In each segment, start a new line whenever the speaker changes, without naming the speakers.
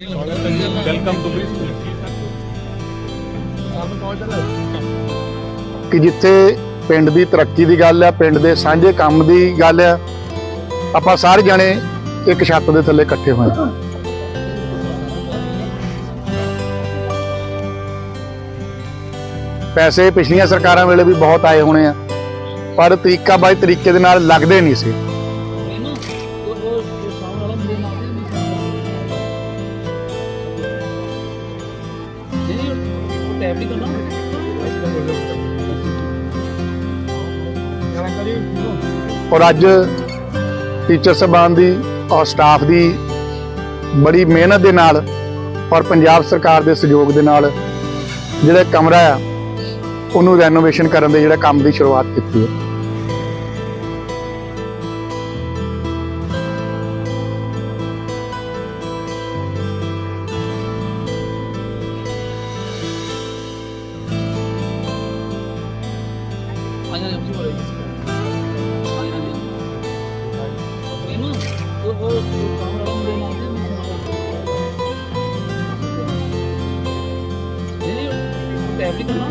Welcome to bridge
ਕਿ ਜਿੱਥੇ ਪਿੰਡ ਦੀ ਤਰੱਕੀ ਦੀ ਗੱਲ ਹੈ ਪਿੰਡ ਦੇ ਸਾਂਝੇ ਕੰਮ ਦੀ ਗੱਲ ਹੈ ਆਪਾਂ ਸਾਰੇ ਜਣੇ ਇੱਕ ਛੱਤ ਦੇ ਥੱਲੇ ਇਕੱਠੇ ਹੋਏ ਹਾਂ। ਪੈਸੇ ਪਿਛਲੀਆਂ ਸਰਕਾਰਾਂ ਵੇਲੇ ਵੀ ਬਹੁਤ ਆਏ ਹੋਣੇ ਆ, ਪਰ ਤਰੀਕਾ ਬਾਈ ਤਰੀਕੇ ਦੇ ਨਾਲ ਲੱਗਦੇ ਨਹੀਂ ਸੀ। ਔਰ ਅੱਜ ਟੀਚਰ ਸਭਾਨ ਦੀ ਔਰ ਸਟਾਫ ਦੀ ਬੜੀ ਮਿਹਨਤ ਦੇ ਨਾਲ ਔਰ ਪੰਜਾਬ ਸਰਕਾਰ ਦੇ ਸਹਿਯੋਗ ਦੇ ਨਾਲ ਜਿਹੜਾ ਕਮਰਾ ਆ, ਉਹਨੂੰ ਰੈਨੋਵੇਸ਼ਨ ਕਰਨ ਦੇ ਜਿਹੜਾ ਕੰਮ ਦੀ ਸ਼ੁਰੂਆਤ ਕੀਤੀ ਹੈ।
ਟੈਬਲਿਟ ਨਾ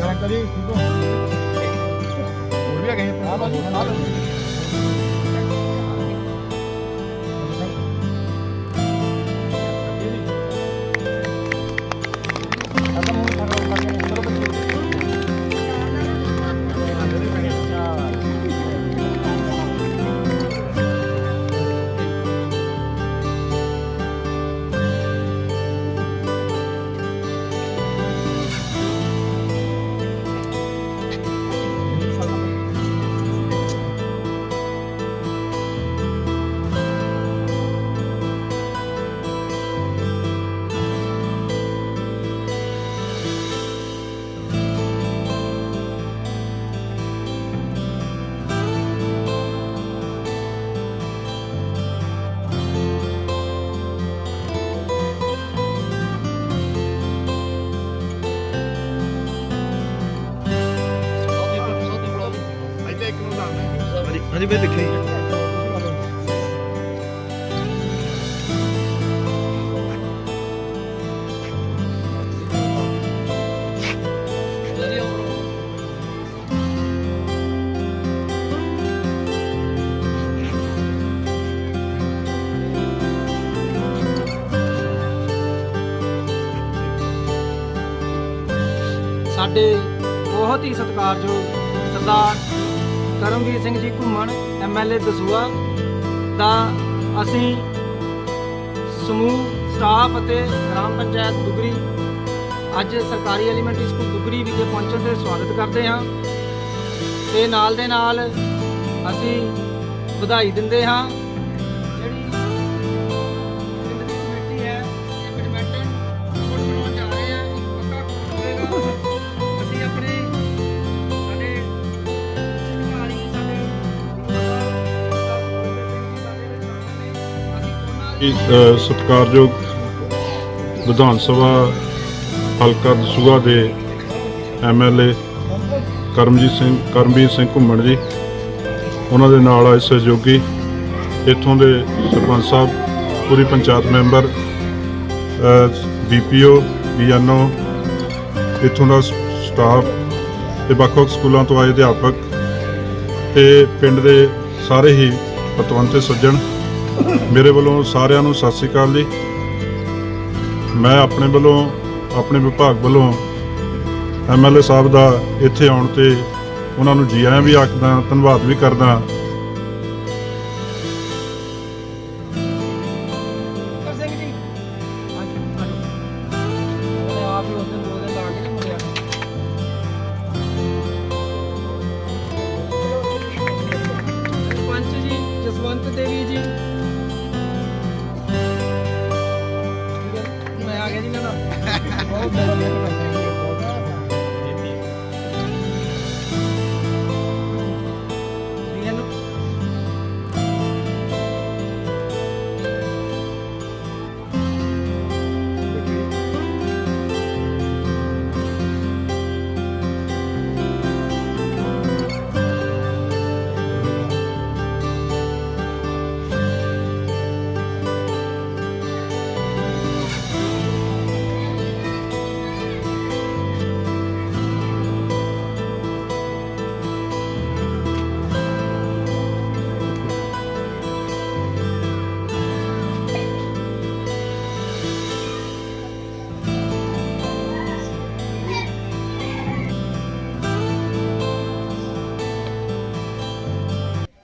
ਯਾਰ ਕਰੀ ਹੋਰ
ਵੀ ਆ ਗਏ ਆ
ਬਾਜੀ ਆ
ਬਾਜੀ
ਹਾਂਜੀ ਮੈਂ ਦੇਖਿਆ ਜੀ।
ਸਾਡੇ ਬਹੁਤ ਹੀ ਸਤਿਕਾਰਯੋਗ ਸਰਦਾਰ ਕਰਮਵੀਰ ਸਿੰਘ ਜੀ ਘੁੰਮਣ ਐਮਐਲਏ ਦਸੂਆ ਦਾ ਅਸੀਂ ਸਮੂਹ, ਸਟਾਫ ਅਤੇ ਗ੍ਰਾਮ ਪੰਚਾਇਤ ਦੁਗਰੀ, ਅੱਜ ਸਰਕਾਰੀ ਐਲੀਮੈਂਟਰੀ ਸਕੂਲ ਦੁਗਰੀ ਵਿਖੇ ਪਹੁੰਚਣ ਤੇ ਸਵਾਗਤ ਕਰਦੇ ਹਾਂ। ਤੇ ਨਾਲ ਦੇ ਨਾਲ ਅਸੀਂ ਵਧਾਈ ਦਿੰਦੇ ਹਾਂ।
ਸਤਿਕਾਰਯੋਗ ਵਿਧਾਨ ਸਭਾ ਹਲਕਾ ਦਸੂਹਾ ਦੇ ਐਮਐਲਏ ਕਰਮਜੀਤ ਸਿੰਘ, ਕਰਮਵੀਰ ਸਿੰਘ ਘੁੰਮਣ ਜੀ, ਉਹਨਾਂ ਦੇ ਨਾਲ ਆਏ ਸਹਿਯੋਗੀ, ਇੱਥੋਂ ਦੇ ਸਰਪੰਚ ਸਾਹਿਬ, ਪੂਰੀ ਪੰਚਾਇਤ ਮੈਂਬਰ ਬੀਪੀਓ ਬੀਐਨਓ ਇੱਥੋਂ ਦਾ ਸਟਾਫ ਤੇ ਵੱਖ-ਵੱਖ ਸਕੂਲਾਂ ਤੋਂ ਆਏ ਅਧਿਆਪਕ ਤੇ ਪਿੰਡ ਦੇ ਸਾਰੇ ਹੀ ਪਤਵੰਤੇ ਸੱਜਣ ਮੇਰੇ ਵੱਲੋਂ ਸਾਰਿਆਂ ਨੂੰ ਸਤਿ ਸ੍ਰੀ ਅਕਾਲ ਜੀ। ਮੈਂ ਆਪਣੇ ਵੱਲੋਂ, ਆਪਣੇ ਵਿਭਾਗ ਵੱਲੋਂ ਐਮਐਲਏ ਸਾਹਿਬ ਦਾ ਇੱਥੇ ਆਉਣ ਤੇ ਉਹਨਾਂ ਨੂੰ ਜੀ ਆਇਆਂ ਵੀ ਆਖਦਾ, ਧੰਨਵਾਦ ਵੀ ਕਰਦਾ।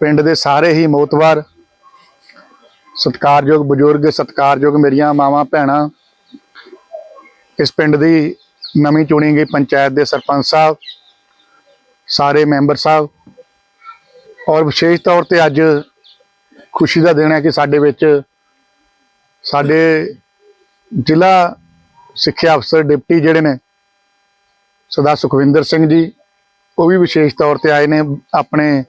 ਪਿੰਡ ਦੇ ਸਾਰੇ ਹੀ ਮੋਤਵਾਰ ਸਤਿਕਾਰਯੋਗ ਬਜ਼ੁਰਗ, ਸਤਿਕਾਰਯੋਗ ਮੇਰੀਆਂ ਮਾਵਾਂ, ਭੈਣਾਂ, ਇਸ ਪਿੰਡ ਦੀ ਨਵੀਂ ਚੁਣੀ ਗਈ ਪੰਚਾਇਤ ਦੇ ਸਰਪੰਚ ਸਾਹਿਬ, ਸਾਰੇ ਮੈਂਬਰ ਸਾਹਿਬ, ਔਰ ਵਿਸ਼ੇਸ਼ ਤੌਰ ਤੇ ਅੱਜ ਖੁਸ਼ੀ ਦਾ ਦਿਨ ਹੈ ਕਿ ਸਾਡੇ ਵਿੱਚ ਸਾਡੇ ਜ਼ਿਲ੍ਹਾ ਸਿੱਖਿਆ ਅਫਸਰ ਡਿਪਟੀ ਜਿਹੜੇ ਨੇ ਸਰਦਾਰ ਸੁਖਵਿੰਦਰ ਸਿੰਘ ਜੀ, ਉਹ ਵੀ ਵਿਸ਼ੇਸ਼ ਤੌਰ ਤੇ ਆਏ ਨੇ ਆਪਣੇ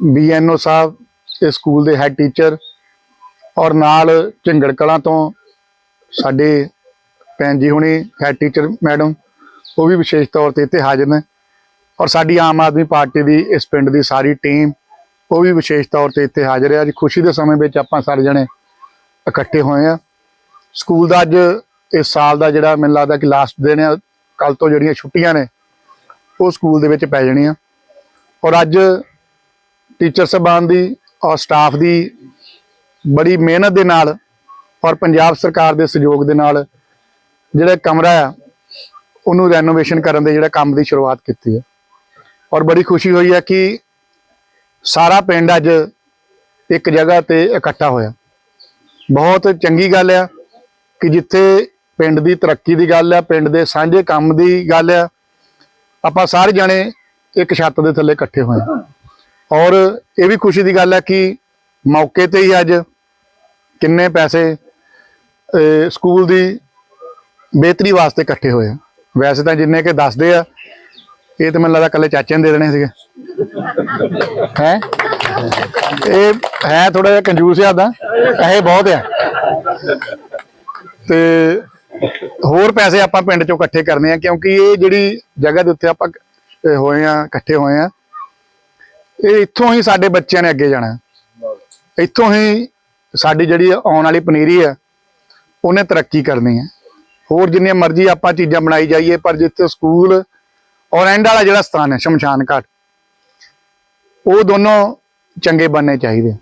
ਬੀਐਨਓ ਸਾਹਿਬ ਇਸ ਸਕੂਲ ਦੇ ਹੈੱਡ ਟੀਚਰ ਔਰ ਨਾਲ ਝਿੰਗੜ ਕਲਾਂ ਤੋਂ ਸਾਡੇ ਭੈਣ ਜੀ ਹੁਣੀ ਹੈੱਡ ਟੀਚਰ ਮੈਡਮ ਉਹ ਵੀ ਵਿਸ਼ੇਸ਼ ਤੌਰ ਤੇ ਇੱਥੇ ਹਾਜ਼ਰ ਨੇ ਔਰ ਸਾਡੀ ਆਮ ਆਦਮੀ ਪਾਰਟੀ ਦੀ ਇਸ ਪਿੰਡ ਦੀ ਸਾਰੀ ਟੀਮ ਉਹ ਵੀ ਵਿਸ਼ੇਸ਼ ਤੌਰ ਤੇ ਇੱਥੇ ਹਾਜ਼ਰ ਹੈ। ਅੱਜ ਖੁਸ਼ੀ ਦੇ ਸਮੇਂ ਵਿੱਚ ਆਪਾਂ ਸਾਰੇ ਜਣੇ ਇਕੱਠੇ ਹੋਏ ਆ ਸਕੂਲ ਦਾ ਅੱਜ ਇਸ ਸਾਲ ਦਾ ਜਿਹੜਾ ਮੈਨੂੰ ਲੱਗਦਾ ਕਿ ਲਾਸਟ ਦਿਨ ਹੈ ਕੱਲ ਤੋਂ ਜਿਹੜੀਆਂ ਛੁੱਟੀਆਂ ਨੇ, ਉਹ ਸਕੂਲ ਦੇ ਵਿੱਚ ਪੈ ਜਾਣੀਆਂ। ਔਰ ਅੱਜ ਟੀਚਰ ਸਾਹਿਬਾਨ ਦੀ ਔਰ ਸਟਾਫ ਦੀ ਬੜੀ ਮਿਹਨਤ ਦੇ ਨਾਲ ਔਰ ਪੰਜਾਬ ਸਰਕਾਰ ਦੇ ਸਹਿਯੋਗ ਦੇ ਨਾਲ ਜਿਹੜਾ ਕਮਰਾ ਆ, ਉਹਨੂੰ ਰੈਨੋਵੇਸ਼ਨ ਕਰਨ ਦੇ ਜਿਹੜਾ ਕੰਮ ਦੀ ਸ਼ੁਰੂਆਤ ਕੀਤੀ ਹੈ ਔਰ ਬੜੀ ਖੁਸ਼ੀ ਹੋਈ ਹੈ ਕਿ ਸਾਰਾ ਪਿੰਡ ਅੱਜ ਇੱਕ ਜਗ੍ਹਾ ਤੇ ਇਕੱਠਾ ਹੋਇਆ ਬਹੁਤ ਚੰਗੀ ਗੱਲ ਆ ਕਿ ਜਿੱਥੇ ਪਿੰਡ ਦੀ ਤਰੱਕੀ ਦੀ ਗੱਲ ਆ, ਪਿੰਡ ਦੇ ਸਾਂਝੇ ਕੰਮ ਦੀ ਗੱਲ ਆ, ਆਪਾਂ ਸਾਰੇ ਜਣੇ ਇੱਕ ਛੱਤ ਦੇ ਥੱਲੇ ਇਕੱਠੇ ਹੋਏ ਹਾਂ। ਔਰ ਇਹ ਵੀ ਖੁਸ਼ੀ ਦੀ ਗੱਲ ਹੈ ਕਿ ਮੌਕੇ ਤੇ ਹੀ ਅੱਜ ਕਿੰਨੇ ਪੈਸੇ ਸਕੂਲ ਦੀ ਬਿਹਤਰੀ ਵਾਸਤੇ ਇਕੱਠੇ ਹੋਏ ਆ। ਵੈਸੇ ਤਾਂ ਜਿੰਨੇ ਕਿ ਦੱਸਦੇ ਆ, ਇਹ ਤਾਂ ਮੈਨੂੰ ਲੱਗਦਾ ਕੱਲੇ ਚਾਚੇ ਨੇ ਦੇ ਦੇਣੇ ਸੀਗੇ। ਹੈ? ਇਹ ਹੈ ਥੋੜਾ ਜਿਹਾ ਕੰਜੂਸ ਆ ਦਾ ਇਹ ਬਹੁਤ ਆ। ਤੇ ਹੋਰ ਪੈਸੇ ਆਪਾਂ ਪਿੰਡ ਚੋਂ ਇਕੱਠੇ ਕਰਨੇ ਆ, ਕਿਉਂਕਿ ਇਹ ਜਿਹੜੀ ਜਗ੍ਹਾ ਦੇ ਉੱਤੇ ਆਪਾਂ ਹੋਏ ਆ, ਇਕੱਠੇ ਹੋਏ ਆ ਇਹ ਇੱਥੋਂ ਹੀ ਸਾਡੇ ਬੱਚਿਆਂ ਨੇ ਅੱਗੇ ਜਾਣਾ। ਇੱਥੋਂ ਹੀ ਸਾਡੀ ਜਿਹੜੀ ਆਉਣ ਵਾਲੀ ਪਨੀਰੀ ਹੈ ਉਹਨੇ ਤਰੱਕੀ ਕਰਨੀ ਹੈ ਹੋਰ ਜਿੰਨੀਆਂ ਮਰਜ਼ੀ ਆਪਾਂ ਚੀਜ਼ਾਂ ਬਣਾਈ ਜਾਈਏ, ਪਰ ਜਿੱਥੇ ਸਕੂਲ ਔਰ ਐਂਡ ਵਾਲਾ ਜਿਹੜਾ ਸਥਾਨ ਹੈ ਸ਼ਮਸ਼ਾਨ ਘਾਟ, ਉਹ ਦੋਨੋਂ ਚੰਗੇ ਬਣਨੇ ਚਾਹੀਦੇ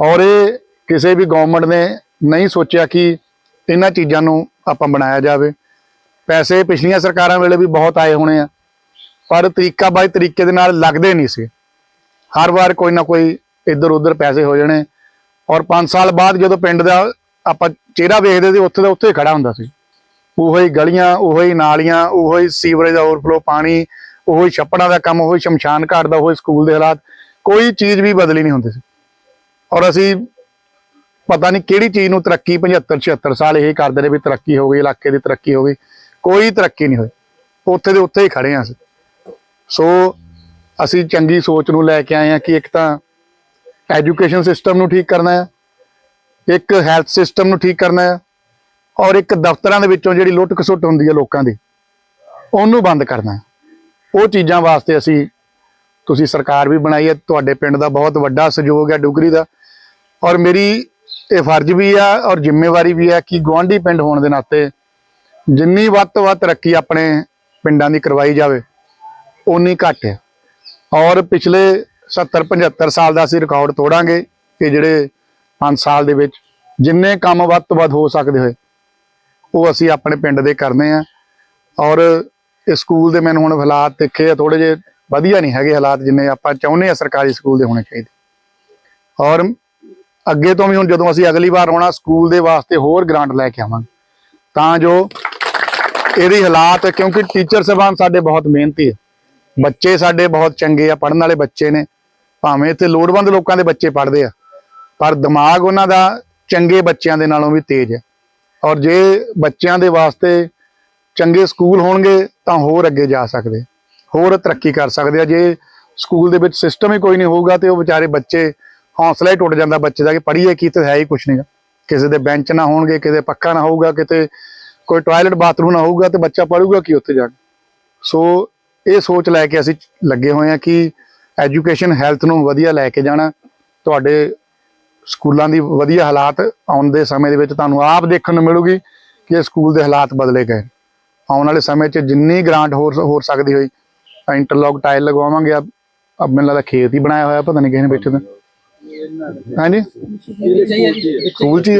ਔਰ ਇਹ ਕਿਸੇ ਵੀ ਗਵਰਨਮੈਂਟ ਨੇ ਨਹੀਂ ਸੋਚਿਆ ਕਿ ਇਹਨਾਂ ਚੀਜ਼ਾਂ ਨੂੰ ਆਪਾਂ ਬਣਾਇਆ ਜਾਵੇ। ਪੈਸੇ ਪਿਛਲੀਆਂ ਸਰਕਾਰਾਂ ਵੇਲੇ ਵੀ ਬਹੁਤ ਆਏ ਹੋਣੇ ਆ, ਪਰ ਤਰੀਕਾ ਬਾਈ ਤਰੀਕੇ ਦੇ ਨਾਲ ਲੱਗਦੇ ਨਹੀਂ ਸੀ। ਹਰ ਵਾਰ ਕੋਈ ਨਾ ਕੋਈ ਇੱਧਰ ਉੱਧਰ ਪੈਸੇ ਹੋ ਜਾਣੇ। ਔਰ 5 ਸਾਲ ਬਾਅਦ ਜਦੋਂ ਪਿੰਡ ਦਾ ਆਪਾਂ ਚਿਹਰਾ ਵੇਖਦੇ ਸੀ, ਉੱਥੇ ਦਾ ਉੱਥੇ ਹੀ ਖੜਾ ਹੁੰਦਾ ਸੀ। ਉਹੋ ਹੀ ਗਲੀਆਂ, ਉਹੋ ਹੀ ਨਾਲੀਆਂ, ਉਹੋ ਹੀ ਸੀਵਰੇਜ ਦਾ ਓਵਰਫਲੋ ਪਾਣੀ, ਉਹੋ ਹੀ ਛੱਪੜਾਂ ਦਾ ਕੰਮ, ਉਹੋ ਹੀ ਸ਼ਮਸ਼ਾਨ ਘਾਟ ਦਾ, ਉਹੋ ਹੀ ਸਕੂਲ ਦੇ ਹਾਲਾਤ। ਕੋਈ ਚੀਜ਼ ਵੀ ਬਦਲੀ ਨਹੀਂ ਹੁੰਦੀ ਸੀ। ਔਰ ਅਸੀਂ ਪਤਾ ਨਹੀਂ ਕਿਹੜੀ ਚੀਜ਼ ਨੂੰ ਤਰੱਕੀ 75 76 ਸਾਲ ਇਹ ਕਰਦੇ ਰਹੇ ਵੀ ਤਰੱਕੀ ਹੋ ਗਈ, ਇਲਾਕੇ ਦੀ ਤਰੱਕੀ ਹੋ ਗਈ। ਕੋਈ ਤਰੱਕੀ ਨਹੀਂ ਹੋਈ। ਉੱਥੇ ਦੇ ਉੱਥੇ ਹੀ ਖੜੇ ਹਾਂ ਅਸੀਂ। ਸੋ ਅਸੀਂ ਚੰਗੀ ਸੋਚ ਨੂੰ ਲੈ ਕੇ ਆਏ ਹਾਂ ਕਿ ਇੱਕ ਤਾਂ ਐਜੂਕੇਸ਼ਨ ਸਿਸਟਮ ਨੂੰ ਠੀਕ ਕਰਨਾ ਹੈ, ਇੱਕ ਹੈਲਥ ਸਿਸਟਮ ਨੂੰ ਠੀਕ ਕਰਨਾ ਹੈ ਔਰ ਇੱਕ ਦਫ਼ਤਰਾਂ ਦੇ ਵਿੱਚੋਂ ਜਿਹੜੀ ਲੁੱਟ ਖਸੁੱਟ ਹੁੰਦੀ ਹੈ ਲੋਕਾਂ ਦੀ, ਉਹਨੂੰ ਬੰਦ ਕਰਨਾ ਉਹ ਚੀਜ਼ਾਂ ਵਾਸਤੇ ਅਸੀਂ, ਤੁਸੀਂ ਸਰਕਾਰ ਵੀ ਬਣਾਈ ਹੈ, ਤੁਹਾਡੇ ਪਿੰਡ ਦਾ ਬਹੁਤ ਵੱਡਾ ਸਹਿਯੋਗ ਹੈ, ਡੁਗਰੀ ਦਾ, ਔਰ ਮੇਰੀ ਇਹ ਫਰਜ਼ ਵੀ ਆ ਔਰ ਜ਼ਿੰਮੇਵਾਰੀ ਵੀ ਹੈ ਕਿ ਗੁਆਂਢੀ ਪਿੰਡ ਹੋਣ ਦੇ ਨਾਤੇ ਜਿੰਨੀ ਵੱਧ ਤੋਂ ਵੱਧ ਤਰੱਕੀ ਆਪਣੇ ਪਿੰਡਾਂ ਦੀ ਕਰਵਾਈ ਜਾਵੇ ਉਨੀ ਘੱਟ ਹੈ। ਔਰ ਪਿਛਲੇ 70 75 ਸਾਲ ਦਾ ਅਸੀਂ ਰਿਕਾਰਡ ਤੋੜਾਂਗੇ ਕਿ ਜਿਹੜੇ 5 ਸਾਲ ਦੇ ਵਿੱਚ ਜਿੰਨੇ ਕੰਮ ਵੱਧ ਤੋਂ ਵੱਧ ਹੋ ਸਕਦੇ ਹੋਏ, ਉਹ ਅਸੀਂ ਆਪਣੇ ਪਿੰਡ ਦੇ ਕਰਨੇ ਆ। ਔਰ ਇਸ ਸਕੂਲ ਦੇ ਮੈਨੂੰ ਹੁਣ ਹਾਲਾਤ ਦੇਖੇ ਆ ਥੋੜੇ ਜਿਹੇ ਵਧੀਆ ਨਹੀਂ ਹੈਗੇ ਹਾਲਾਤ ਜਿੰਨੇ ਆਪਾਂ ਚਾਹੁੰਦੇ ਆ ਸਰਕਾਰੀ ਸਕੂਲ ਦੇ ਹੋਣੇ ਚਾਹੀਦੇ। ਔਰ ਅੱਗੇ ਤੋਂ ਵੀ ਹੁਣ ਜਦੋਂ ਅਸੀਂ ਅਗਲੀ ਵਾਰ ਆਉਣਾ, ਸਕੂਲ ਦੇ ਵਾਸਤੇ ਹੋਰ ਗ੍ਰਾਂਟ ਲੈ ਕੇ ਆਵਾਂਗੇ, ਤਾਂ ਜੋ ਇਹਦੀ ਹਾਲਾਤ, ਕਿਉਂਕਿ ਟੀਚਰ ਸਾਹਿਬਾਨ ਸਾਡੇ ਬਹੁਤ ਮਿਹਨਤੀ ਹੈ ਬੱਚੇ ਸਾਡੇ ਬਹੁਤ ਚੰਗੇ ਆ ਪੜਨ ਵਾਲੇ ਬੱਚੇ ਨੇ। ਭਾਵੇਂ ਇੱਥੇ ਲੋੜਵੰਦ ਲੋਕਾਂ ਦੇ ਬੱਚੇ ਪੜ੍ਹਦੇ ਆ, ਪਰ ਦਿਮਾਗ ਉਹਨਾਂ ਦਾ ਚੰਗੇ ਬੱਚਿਆਂ ਦੇ ਨਾਲੋਂ ਵੀ ਤੇਜ਼ ਹੈ। ਔਰ ਜੇ ਬੱਚਿਆਂ ਦੇ ਵਾਸਤੇ ਚੰਗੇ ਸਕੂਲ ਹੋਣਗੇ, ਤਾਂ ਹੋਰ ਅੱਗੇ ਜਾ ਸਕਦੇ, ਹੋਰ ਤਰੱਕੀ ਕਰ ਸਕਦੇ ਆ। ਜੇ ਸਕੂਲ ਦੇ ਵਿੱਚ ਸਿਸਟਮ ਹੀ ਕੋਈ ਨਹੀਂ ਹੋਊਗਾ, ਤੇ ਉਹ ਵਿਚਾਰੇ ਬੱਚੇ, ਹੌਸਲਾ ਹੀ ਟੁੱਟ ਜਾਂਦਾ ਬੱਚੇ ਦਾ ਕਿ ਪੜ੍ਹੀਏ ਕੀ ਤੇ ਹੈ ਹੀ ਕੁਝ ਨਹੀਂਗਾ ਕਿਸੇ ਦੇ ਬੈਂਚ ਨਾ ਹੋਣਗੇ, ਕਿਸੇ ਪੱਕਾ ਨਾ ਹੋਊਗਾ, ਕਿਤੇ ਕੋਈ ਟਾਇਲਟ ਬਾਥਰੂਮ ਨਾ ਹੋਊਗਾ, ਤੇ ਬੱਚਾ ਪੜੂਗਾ ਕੀ ਉੱਥੇ ਜਾ ਕੇ? ਸੋ ਇਹ ਸੋਚ ਲੈ ਕੇ ਅਸੀਂ ਲੱਗੇ ਹੋਏ ਆ ਕਿ ਐਜੂਕੇਸ਼ਨ ਹੈਲਥ ਨੂੰ ਵਧੀਆ ਲੈ ਕੇ ਜਾਣਾ। ਤੁਹਾਡੇ ਸਕੂਲਾਂ ਦੀ ਵਧੀਆ ਹਾਲਾਤ ਆਉਣ ਦੇ ਸਮੇਂ ਦੇ ਵਿੱਚ ਤੁਹਾਨੂੰ ਆਪ ਦੇਖਣ ਨੂੰ ਮਿਲੂਗੀ ਕਿ ਇਹ ਸਕੂਲ ਦੇ ਹਾਲਾਤ ਬਦਲੇ ਗਏ। ਆਉਣ ਵਾਲੇ ਸਮੇਂ 'ਚ ਜਿੰਨੀ ਗ੍ਰਾਂਟ ਹੋਰ ਹੋ ਸਕਦੀ ਹੋਈ ਇੰਟਰਲੌਕ ਟਾਇਲ ਲਗਵਾਵਾਂਗੇ ਆ ਅਬ ਮੈਨੂੰ ਲੱਗਦਾ ਖੇਤ ਹੀ ਬਣਾਇਆ ਹੋਇਆ ਪਤਾ ਨਹੀਂ ਕਿਸੇ ਨੇ ਬੈਠੇ ਤੇ। ਹਾਂਜੀ? ਸਕੂਲ 'ਚ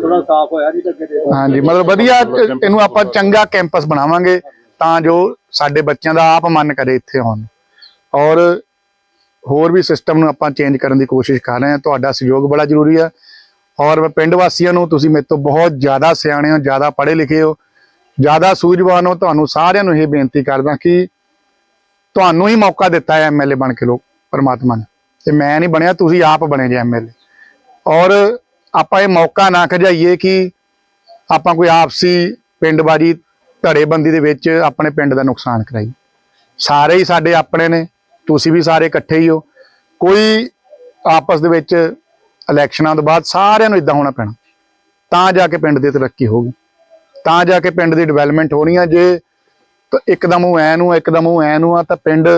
ਥੋੜਾ ਸਾਫ਼ ਹੋਇਆ ਨਹੀਂ ਤਾਂ ਅੱਗੇ
ਹਾਂਜੀ ਮਤਲਬ ਵਧੀਆ ਇਹ- ਇਹਨੂੰ ਆਪਾਂ ਚੰਗਾ ਕੈਂਪਸ ਬਣਾਵਾਂਗੇ। ਤਾਂ ਜੋ ਸਾਡੇ ਬੱਚਿਆਂ ਦਾ ਆਪ ਮਨ ਕਰੇ ਇੱਥੇ ਆਉਣ। ਔਰ ਹੋਰ ਵੀ ਸਿਸਟਮ ਨੂੰ ਆਪਾਂ ਚੇਂਜ ਕਰਨ ਦੀ ਕੋਸ਼ਿਸ਼ ਕਰ ਰਹੇ ਹਾਂ। ਤੁਹਾਡਾ ਸਹਿਯੋਗ ਬੜਾ ਜ਼ਰੂਰੀ ਹੈ। ਔਰ ਪਿੰਡ ਵਾਸੀਆਂ ਨੂੰ ਤੁਸੀਂ ਮੇਰੇ ਤੋਂ ਬਹੁਤ ਜ਼ਿਆਦਾ ਸਿਆਣੇ ਹੋ, ਜ਼ਿਆਦਾ ਪੜ੍ਹੇ ਲਿਖੇ ਹੋ, ਜ਼ਿਆਦਾ ਸੂਝਵਾਨ ਹੋ। ਤੁਹਾਨੂੰ ਸਾਰਿਆਂ ਨੂੰ ਇਹ ਬੇਨਤੀ ਕਰਦਾ ਕਿ ਤੁਹਾਨੂੰ ਹੀ ਮੌਕਾ ਦਿੱਤਾ ਹੈ ਐਮਐਲਏ ਬਣ ਕੇ ਲੋਕ, ਪਰਮਾਤਮਾ ਨੇ। ਤੇ ਮੈਂ ਨਹੀਂ ਬਣਿਆ, ਤੁਸੀਂ ਆਪ ਬਣੇ ਜੇ ਐਮਐਲਏ ਔਰ ਆਪਾਂ ਇਹ ਮੌਕਾ ਨਾ ਖਜਾਈਏ ਕਿ ਆਪਾਂ ਕੋਈ ਆਪਸੀ ਪਿੰਡਬਾਜੀ ਧੜੇਬੰਦੀ ਦੇ ਵਿੱਚ ਆਪਣੇ ਪਿੰਡ ਦਾ ਨੁਕਸਾਨ ਕਰਾਈ। ਸਾਰੇ ਹੀ ਸਾਡੇ ਆਪਣੇ ਨੇ, ਤੁਸੀਂ ਵੀ ਸਾਰੇ ਇਕੱਠੇ ਹੀ ਹੋ। ਕੋਈ ਆਪਸ ਦੇ ਵਿੱਚ ਇਲੈਕਸ਼ਨਾਂ ਤੋਂ ਬਾਅਦ ਸਾਰਿਆਂ ਨੂੰ ਇਦਾਂ ਹੋਣਾ ਪੈਣਾ। ਤਾਂ ਜਾ ਕੇ ਪਿੰਡ ਦੀ ਤਰੱਕੀ ਹੋਊਗੀ। ਤਾਂ ਜਾ ਕੇ ਪਿੰਡ ਦੀ ਡਿਵੈਲਪਮੈਂਟ ਹੋਣੀ ਆ। ਜੇ ਤਾਂ ਇੱਕਦਮ ਉਹ ਐ ਨੂੰ ਇੱਕਦਮ ਉਹ ਐ ਨੂੰ ਆ, ਤਾਂ ਪਿੰਡ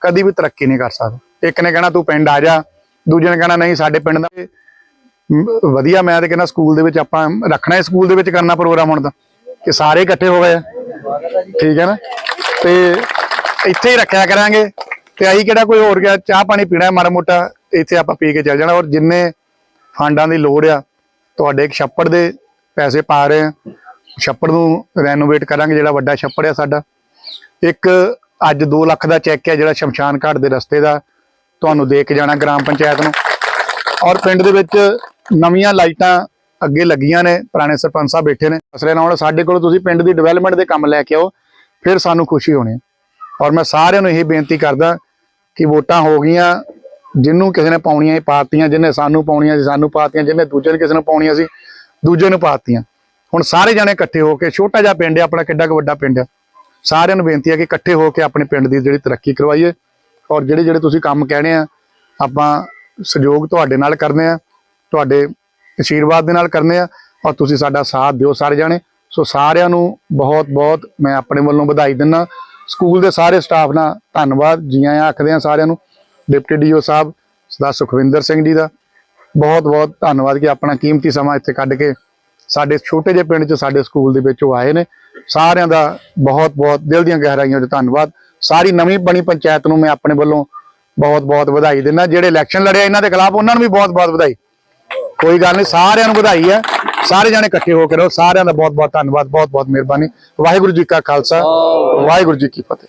ਕਦੀ ਵੀ ਤਰੱਕੀ ਨਹੀਂ ਕਰ ਸਕਦਾ। ਇੱਕ ਨੇ ਕਹਿਣਾ ਤੂੰ ਪਿੰਡ ਆ ਜਾ, ਦੂਜੇ ਨੇ ਕਹਿਣਾ ਨਹੀਂ ਸਾਡੇ ਪਿੰਡ ਦਾ। ਵਧੀਆ, ਮੈਂ ਤੇ ਕਹਿੰਦਾ ਸਕੂਲ ਦੇ ਵਿੱਚ ਆਪਾਂ ਰੱਖਣਾ ਹੈ। ਸਕੂਲ ਦੇ ਵਿੱਚ ਕਰਨਾ ਪ੍ਰੋਗਰਾਮ ਹੁਣ ਦਾ ਕਿ ਸਾਰੇ ਇਕੱਠੇ ਹੋ ਗਏ ਆ। ਠੀਕ ਹੈ ਨਾ? ਤੇ ਇੱਥੇ ਹੀ ਰੱਖਿਆ ਕਰਾਂਗੇ। ਤੇ ਆਹੀ ਕਿਹੜਾ ਕੋਈ ਹੋਰ ਗਿਆ? ਚਾਹ ਪਾਣੀ ਪੀਣਾ ਮਾੜਾ ਮੋਟਾ ਇੱਥੇ ਆਪਾਂ ਪੀ ਕੇ ਚੱਲ ਜਾਣਾ। ਔਰ ਜਿੰਨੇ ਫੰਡਾਂ ਦੀ ਲੋੜ ਆ, ਤੁਹਾਡੇ ਇੱਕ ਛੱਪੜ ਦੇ ਪੈਸੇ ਪਾ ਰਹੇ ਆ। ਛੱਪੜ ਨੂੰ ਰੈਨੋਵੇਟ ਕਰਾਂਗੇ, ਜਿਹੜਾ ਵੱਡਾ ਛੱਪੜ ਆ ਸਾਡਾ। ਇੱਕ ਅੱਜ 2 ਲੱਖ ਦਾ ਚੈੱਕ ਹੈ ਜਿਹੜਾ ਸ਼ਮਸ਼ਾਨ ਘਾਟ ਦੇ ਰਸਤੇ ਦਾ। ਤੁਹਾਨੂੰ ਦੇ ਕੇ ਜਾਣਾ ਗ੍ਰਾਮ ਪੰਚਾਇਤ ਨੂੰ। ਔਰ ਪਿੰਡ ਦੇ ਵਿੱਚ ਨਵੀਆਂ ਲਾਈਟਾਂ ਅੱਗੇ ਲੱਗੀਆਂ ਨੇ, ਪੁਰਾਣੇ ਸਰਪੰਚ ਸਾਹਿਬ ਬੈਠੇ ਨੇ। ਅਸਲੇ ਨਾਲ ਸਾਡੇ ਕੋਲ ਤੁਸੀਂ ਪਿੰਡ ਦੀ ਡਿਵੈਲਪਮੈਂਟ ਦੇ ਕੰਮ ਲੈ ਕੇ ਆਓ, ਫਿਰ ਸਾਨੂੰ ਖੁਸ਼ੀ ਹੋਣੀ ਹੈ। ਔਰ ਮੈਂ ਸਾਰਿਆਂ ਨੂੰ ਇਹ ਬੇਨਤੀ ਕਰਦਾ ਕਿ ਵੋਟਾਂ ਹੋ ਗਈਆਂ ਜਿਹਨੂੰ ਕਿਸੇ ਨੇ ਪਾਉਣੀਆਂ ਸੀ ਪਾਤੀਆਂ, ਜਿਹਨੇ ਸਾਨੂੰ ਪਾਉਣੀਆਂ ਸੀ, ਸਾਨੂੰ ਪਾਤੀਆਂ, ਜਿਹਨੇ ਦੂਜੇ ਨੂੰ ਕਿਸੇ ਨੂੰ ਪਾਉਣੀਆਂ ਸੀ, ਦੂਜੇ ਨੂੰ ਪਾਤੀਆਂ। ਹੁਣ ਸਾਰੇ ਜਾਣੇ ਇਕੱਠੇ ਹੋ ਕੇ, ਛੋਟਾ ਜਿਹਾ ਪਿੰਡ ਹੈ, ਆਪਣਾ ਕਿੱਡਾ ਕੁ ਵੱਡਾ ਪਿੰਡ ਹੈ। ਸਾਰਿਆਂ ਨੂੰ ਬੇਨਤੀ ਹੈ ਕਿ ਇਕੱਠੇ ਹੋ ਕੇ ਆਪਣੇ ਪਿੰਡ ਦੀ ਜਿਹੜੀ ਤਰੱਕੀ ਕਰਵਾਈਏ। ਔਰ ਜਿਹੜੇ ਜਿਹੜੇ ਤੁਸੀਂ ਕੰਮ ਕਹਿਣੇ ਆ, ਆਪਾਂ ਸਹਿਯੋਗ ਤੁਹਾਡੇ ਨਾਲ ਕਰਨੇ ਆ, ਤੁਹਾਡੇ ਆਸ਼ੀਰਵਾਦ ਦੇ ਨਾਲ ਕਰਨੇ ਆ ਔਰ ਤੁਸੀਂ ਸਾਡਾ ਸਾਥ ਦਿਓ ਸਾਰੇ ਜਾਣੇ। ਸੋ ਸਾਰਿਆਂ ਨੂੰ ਬਹੁਤ ਬਹੁਤ ਮੈਂ ਆਪਣੇ ਵੱਲੋਂ ਵਧਾਈ ਦਿੰਦਾ। ਸਕੂਲ ਦੇ ਸਾਰੇ ਸਟਾਫ ਨਾਲ ਧੰਨਵਾਦ। ਜੀ ਆਇਆਂ ਆਖਦੇ ਆ ਸਾਰਿਆਂ ਨੂੰ। ਡਿਪਟੀ ਡੀਓ ਸਾਹਿਬ, ਸਰਦਾਰ ਸੁਖਵਿੰਦਰ ਸਿੰਘ ਜੀ ਦਾ ਬਹੁਤ ਬਹੁਤ ਧੰਨਵਾਦ ਕਿ ਆਪਣਾ ਕੀਮਤੀ ਸਮਾਂ ਇੱਥੇ ਕੱਢ ਕੇ ਸਾਡੇ ਛੋਟੇ ਜਿਹੇ ਪਿੰਡ 'ਚ ਸਾਡੇ ਸਕੂਲ ਦੇ ਵਿੱਚ ਉਹ ਆਏ ਨੇ। ਸਾਰਿਆਂ ਦਾ ਬਹੁਤ ਬਹੁਤ ਦਿਲ ਦੀਆਂ ਗਹਿਰਾਈਆਂ 'ਚ ਧੰਨਵਾਦ। ਸਾਰੀ ਨਵੀਂ ਬਣੀ ਪੰਚਾਇਤ ਨੂੰ ਮੈਂ ਆਪਣੇ ਵੱਲੋਂ ਬਹੁਤ ਬਹੁਤ ਵਧਾਈ ਦਿੰਦਾ। ਜਿਹੜੇ ਇਲੈਕਸ਼ਨ ਲੜਿਆ ਇਹਨਾਂ ਦੇ ਖਿਲਾਫ, ਉਹਨਾਂ ਨੂੰ ਵੀ ਬਹੁਤ ਬਹੁਤ ਵਧਾਈ। ਕੋਈ ਗੱਲ ਨਹੀਂ ਸਾਰਿਆਂ ਨੂੰ ਵਧਾਈ ਹੈ। ਸਾਰੇ ਜਣੇ ਇਕੱਠੇ ਹੋ ਕੇ ਰਹੋ। ਸਾਰਿਆਂ ਦਾ ਬਹੁਤ ਬਹੁਤ ਧੰਨਵਾਦ ਬਹੁਤ ਬਹੁਤ ਮਿਹਰਬਾਨੀ। ਵਾਹਿਗੁਰੂ ਜੀ ਕਾ ਖਾਲਸਾ ਵਾਹਿਗੁਰੂ ਜੀ ਕੀ ਫਤਿਹ।